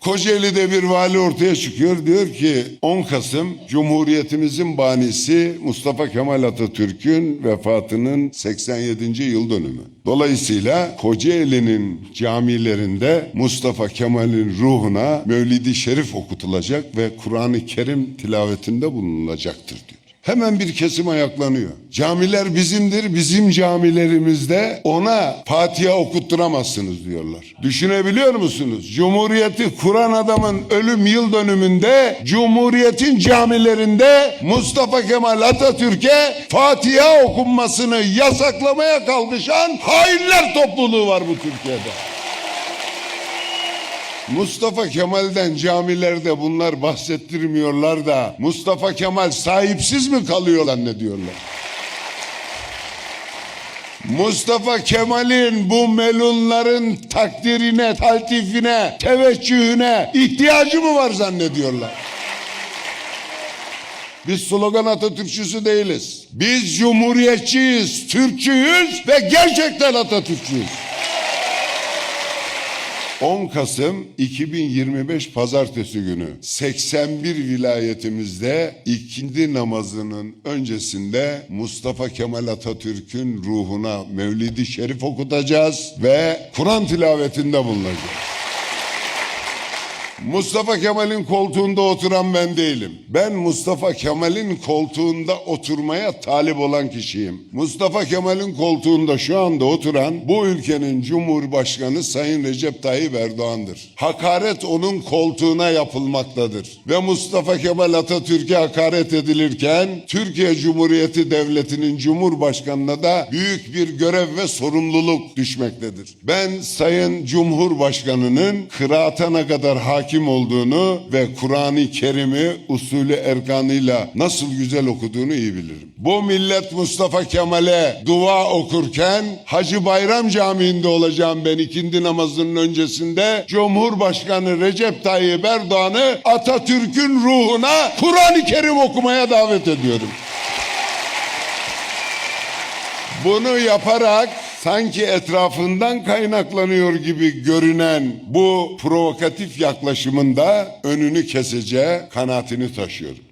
Kocaeli'de bir vali ortaya çıkıyor. Diyor ki 10 Kasım Cumhuriyetimizin banisi Mustafa Kemal Atatürk'ün vefatının 87. yıl dönümü. Dolayısıyla Kocaeli'nin camilerinde Mustafa Kemal'in ruhuna Mevlid-i Şerif okutulacak ve Kur'an-ı Kerim tilavetinde bulunulacaktır diyor. Hemen bir kesim ayaklanıyor. Camiler bizimdir, bizim camilerimizde ona Fatiha okutturamazsınız diyorlar. Düşünebiliyor musunuz? Cumhuriyeti kuran adamın ölüm yıl dönümünde Cumhuriyetin camilerinde Mustafa Kemal Atatürk'e Fatiha okunmasını yasaklamaya kalkışan hainler topluluğu var bu Türkiye'de. Mustafa Kemal'den camilerde bunlar bahsettirmiyorlar da Mustafa Kemal sahipsiz mi kalıyor zannediyorlar. Mustafa Kemal'in bu melunların takdirine, taltifine, teveccühüne ihtiyacı mı var zannediyorlar? Biz slogan Atatürkçüsü değiliz. Biz cumhuriyetçiyiz, Türkçüyüz ve gerçekten Atatürkçüyüz. 10 Kasım 2025 Pazartesi günü 81 vilayetimizde ikindi namazının öncesinde Mustafa Kemal Atatürk'ün ruhuna Mevlid-i Şerif okutacağız ve Kur'an tilavetinde bulunacağız. Mustafa Kemal'in koltuğunda oturan ben değilim. Ben Mustafa Kemal'in koltuğunda oturmaya talip olan kişiyim. Mustafa Kemal'in koltuğunda şu anda oturan bu ülkenin Cumhurbaşkanı Sayın Recep Tayyip Erdoğan'dır. Hakaret onun koltuğuna yapılmaktadır. Ve Mustafa Kemal Atatürk'e hakaret edilirken Türkiye Cumhuriyeti Devleti'nin Cumhurbaşkanına da büyük bir görev ve sorumluluk düşmektedir. Ben Sayın Cumhurbaşkanı'nın kıraatına kadar hakim olduğunu ve Kur'an-ı Kerim'i usulü erkanıyla nasıl güzel okuduğunu iyi bilirim. Bu millet Mustafa Kemal'e dua okurken Hacı Bayram Camii'nde olacağım ben ikindi namazının öncesinde Cumhurbaşkanı Recep Tayyip Erdoğan'ı Atatürk'ün ruhuna Kur'an-ı Kerim okumaya davet ediyorum. Bunu yaparak sanki etrafından kaynaklanıyor gibi görünen bu provokatif yaklaşımında önünü keseceği kanaatini taşıyorum.